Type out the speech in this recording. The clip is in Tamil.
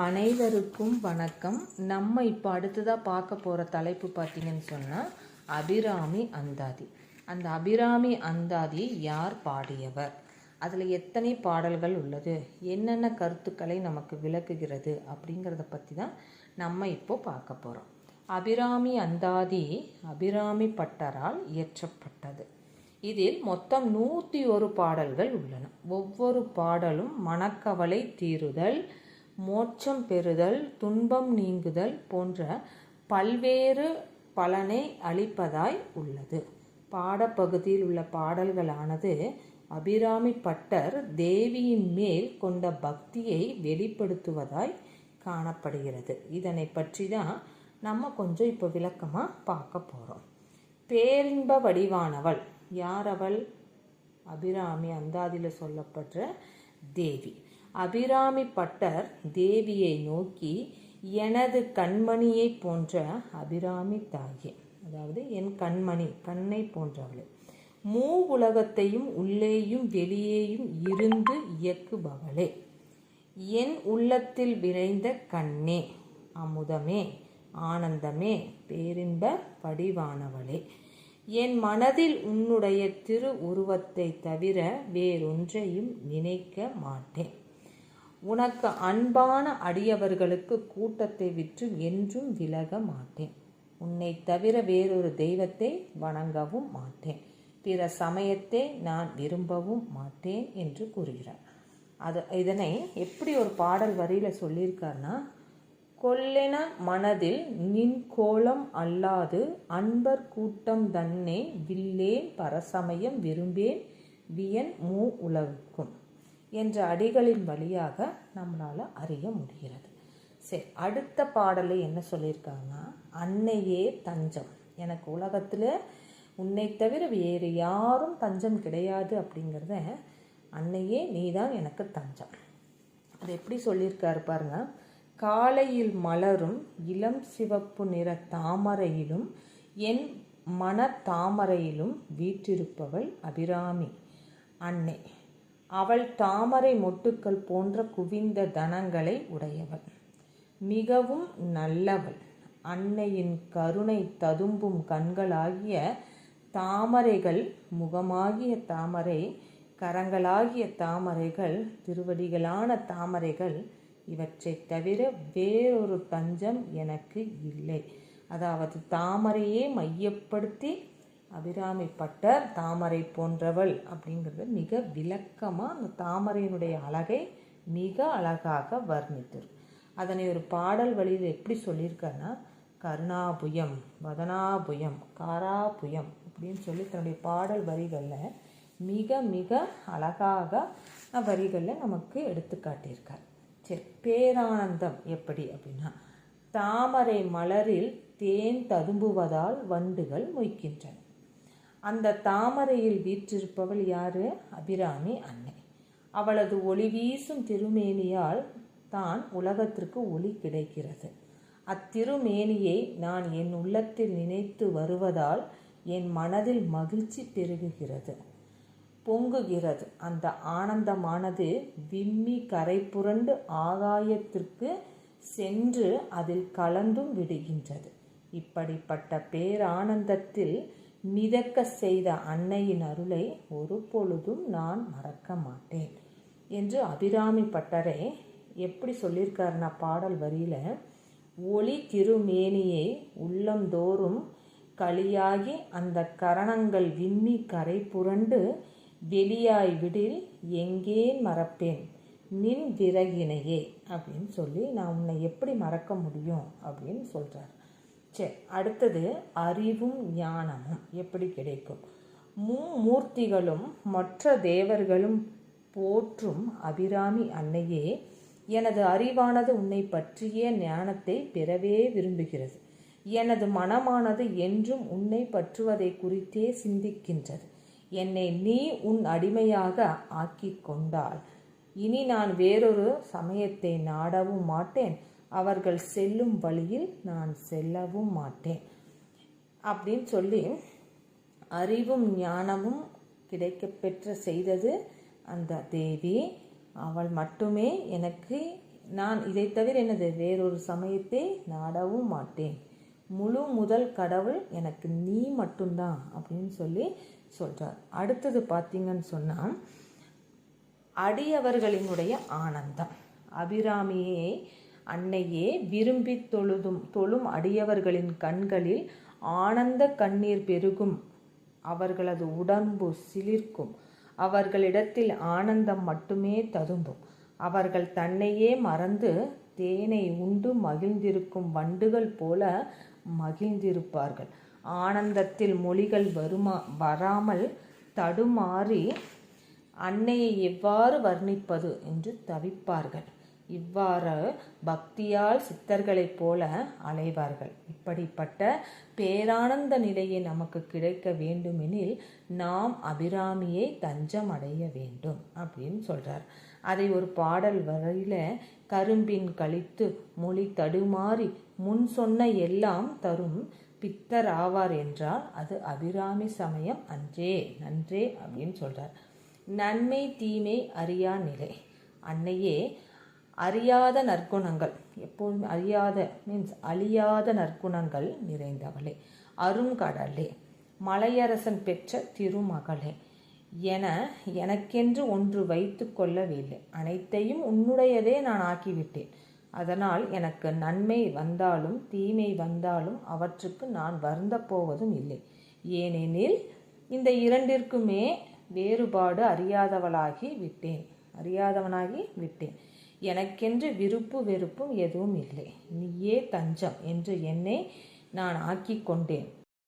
அனைவருக்கும் வணக்கம். நம்ம இப்போ அடுத்ததாக பார்க்க போகிற தலைப்பு பார்த்தீங்கன்னு சொன்னால் அபிராமி அந்தாதி. அந்த அபிராமி அந்தாதி யார் பாடியவர்? அதில் எத்தனை பாடல்கள் உள்ளது? என்னென்ன கருத்துக்களை நமக்கு விளக்குகிறது அப்படிங்கிறத பற்றி தான் நம்ம இப்போ பார்க்க போகிறோம் அபிராமி அந்தாதி அபிராமி பட்டரால் இயற்றப்பட்டது. இதில் மொத்தம் நூற்றி ஒரு பாடல்கள் உள்ளன. ஒவ்வொரு பாடலும் மனக்கவலை தீருதல் மோட்சம் பெறுதல் துன்பம் நீங்குதல் போன்ற பல்வேறு பலனை அளிப்பதாய் உள்ளது. பாடப்பகுதியில் உள்ள பாடல்களானது அபிராமி பட்டர் தேவியின் மேல் கொண்ட பக்தியை வெளிப்படுத்துவதாய் காணப்படுகிறது. இதனை பற்றி தான் நம்ம கொஞ்சம் இப்போ விளக்கமாக பார்க்க போகிறோம் பேரின்ப வடிவானவள். யார் அவள்? அபிராமி அந்தாதியில் சொல்லப்படுற தேவி. அபிராமி பட்டர் தேவியை நோக்கி எனது கண்மணியை போன்ற அபிராமி தாயே அதாவது என் கண்மணி கண்ணை போன்றவளே மூ உலகத்தையும் உள்ளேயும் வெளியேயும் இருந்து இயக்குபவளே என் உள்ளத்தில் விரைந்த கண்ணே அமுதமே ஆனந்தமே பேரின்ப படிவானவளே என் மனதில் உன்னுடைய திரு உருவத்தை தவிர வேறொன்றையும் நினைக்க மாட்டேன். உனக்கு அன்பான அடியவர்களுக்கு கூட்டத்தை விற்று என்றும் விலக மாட்டேன். உன்னை தவிர வேறொரு தெய்வத்தை வணங்கவும் மாட்டேன். பிற சமயத்தை நான் விரும்பவும் மாட்டேன் என்று கூறுகிறார். அது இதனை எப்படி ஒரு பாடல் வரியில் சொல்லியிருக்காருன்னா கொல்லென மனதில் நின் கோலம் அல்லாது அன்பர் கூட்டம் தன்னே வில்லேன் பரசமயம் விரும்பேன் வியன் மூ உலகுக்கும். என்ற அடிகளின் வழியாக நம்மளால் அறிய முடிகிறது. சரி அடுத்த பாடலில் என்ன சொல்லியிருக்காங்கன்னா அன்னையே தஞ்சம். எனக்கு உலகத்தில் உன்னை தவிர வேறு யாரும் தஞ்சம் கிடையாது அப்படிங்கிறத அன்னையே நீ தான் எனக்கு தஞ்சம். அது எப்படி சொல்லியிருக்காரு பாருங்க. காலையில் மலரும் இளம் சிவப்பு நிற தாமரையிலும் என் மன தாமரையிலும் வீற்றிருப்பவள் அபிராமி. அன்னை. அவள் தாமரை மொட்டுக்கள் போன்ற குவிந்த தனங்களை உடையவள். மிகவும் நல்லவள். அன்னையின் கருணை ததும்பும் கண்களாகிய தாமரைகள் முகமாகிய தாமரை கரங்களாகிய தாமரைகள் திருவடிகளான தாமரைகள் இவற்றை தவிர வேறொரு தஞ்சம் எனக்கு இல்லை. அதாவது தாமரையே மையப்படுத்தி அபிராமி பட்டர் தாமரை போன்றவள் அப்படிங்கிறது மிக விளக்கமாக அந்த தாமரையினுடைய அழகை மிக அழகாக வர்ணித்தர் அதனை ஒரு பாடல் வழியில் எப்படி சொல்லியிருக்காருன்னா கருணாபுயம் வதனாபுயம் காராபுயம் அப்படின்னு சொல்லி தன்னுடைய பாடல் வரிகளில் மிக மிக அழகாக வரிகளில் நமக்கு எடுத்து காட்டியிருக்கார். சரி பேரானந்தம் எப்படி அப்படின்னா தாமரை மலரில் தேன் ததும்புவதால் வண்டுகள் மொய்க்கின்றன. அந்த தாமரையில் வீற்றிருப்பவள் யாரு? அபிராமி அன்னை. அவளது ஒளி வீசும் திருமேனியால் தான் உலகத்திற்கு ஒளி கிடைக்கிறது. அத்திருமேனியை நான் என் உள்ளத்தில் நினைத்து வருவதால் என் மனதில் மகிழ்ச்சி பெருகுகிறது. பொங்குகிறது. அந்த ஆனந்தமானது விம்மி கரை புரண்டு ஆகாயத்திற்கு சென்று அதில் கலந்தும் விடுகின்றது. இப்படிப்பட்ட பேரானந்தத்தில் மிதக்க செய்த அன்னையின் அருளை ஒரு பொழுதும் நான் மறக்க மாட்டேன். என்று அபிராமி பட்டரை எப்படி சொல்லியிருக்காருன்னா பாடல் வரியில் ஒளி திருமேனியை உள்ளந்தோறும் களியாகி அந்த கரணங்கள் விம்மி கரை புரண்டு வெளியாய் விடில் எங்கே மறப்பேன்? நின் விறகினையே அப்படின்னு சொல்லி நான் உன்னை எப்படி மறக்க முடியும்? அப்படின்னு சொல்கிறார் சரி அடுத்தது அறிவும் ஞானமும் எப்படி கிடைக்கும்? மும்மூர்த்திகளும் மற்ற தேவர்களும் போற்றும் அபிராமி அன்னையே எனது அறிவானது உன்னை பற்றிய ஞானத்தை பெறவே விரும்புகிறது. எனது மனமானது என்றும் உன்னை பற்றுவதை குறித்தே சிந்திக்கின்றது. என்னை நீ உன் அடிமையாக ஆக்கி கொண்டால் இனி நான் வேறொரு சமயத்தை நாடவும் மாட்டேன். அவர்கள் செல்லும் வழியில் நான் செல்லவும் மாட்டேன். அப்படின்னு சொல்லி அறிவும் ஞானமும் கிடைக்கப்பெற்ற செய்தது அந்த தேவி. அவள் மட்டுமே எனக்கு நான் இதை தவிர எனது வேறொரு சமயத்தை நாடவும் மாட்டேன். முழு முதல் கடவுள் எனக்கு நீ மட்டும்தான் அப்படின்னு சொல்லி சொல்கிறார் அடுத்தது பார்த்தீங்கன்னு சொன்னால் அடியவர்களினுடைய ஆனந்தம். அபிராமியை அன்னையே விரும்பி தொழுதும் தொழும் அடியவர்களின் கண்களில் ஆனந்த கண்ணீர் பெருகும். அவர்களது உடம்பு சிலிர்க்கும். அவர்களிடத்தில் ஆனந்தம் மட்டுமே ததும்பும். அவர்கள் தன்னையே மறந்து தேனை உண்டு மகிழ்ந்திருக்கும் வண்டுகள் போல மகிழ்ந்திருப்பார்கள். ஆனந்தத்தில் மொழிகள் வருமா வராமல் தடுமாறி அன்னையை எவ்வாறு வர்ணிப்பது? என்று தவிப்பார்கள். இவ்வாறு பக்தியால் சித்தர்களைப் போல அலைவார்கள். இப்படிப்பட்ட பேரானந்த நிலையை நமக்கு கிடைக்க வேண்டுமெனில் நாம் அபிராமியை தஞ்சம் அடைய வேண்டும் அப்படின்னு சொல்றார். அதை ஒரு பாடல் வரையில கரும்பின் கழித்து மொழி தடுமாறி முன் சொன்ன எல்லாம் தரும் பித்தர் ஆவார் என்றால் அது அபிராமி சமயம் அன்றே நன்றே அப்படின்னு சொல்றார். நன்மை தீமை அறியா நிலை. அன்னையே அறியாத நற்குணங்கள். எப்போதும் அறியாத மீன்ஸ் அழியாத நற்குணங்கள் நிறைந்தவளே. அருங்கடலே மலையரசன் பெற்ற திருமகளே. என எனக்கென்று ஒன்று வைத்து கொள்ளவில்லை. அனைத்தையும் உன்னுடையதே நான் ஆக்கிவிட்டேன். அதனால் எனக்கு நன்மை வந்தாலும் தீமை வந்தாலும் அவற்றுக்கு நான் வருந்த போவதும் இல்லை. ஏனெனில் இந்த இரண்டிற்குமே வேறுபாடு அறியாதவளாகி விட்டேன். அறியாதவனாகி விட்டேன். எனக்கென்று விருப்பு வெறுப்பும் எதுவும் இல்லை. நீயே தஞ்சம் என்று என்னை நான் ஆக்கி கொண்டேன்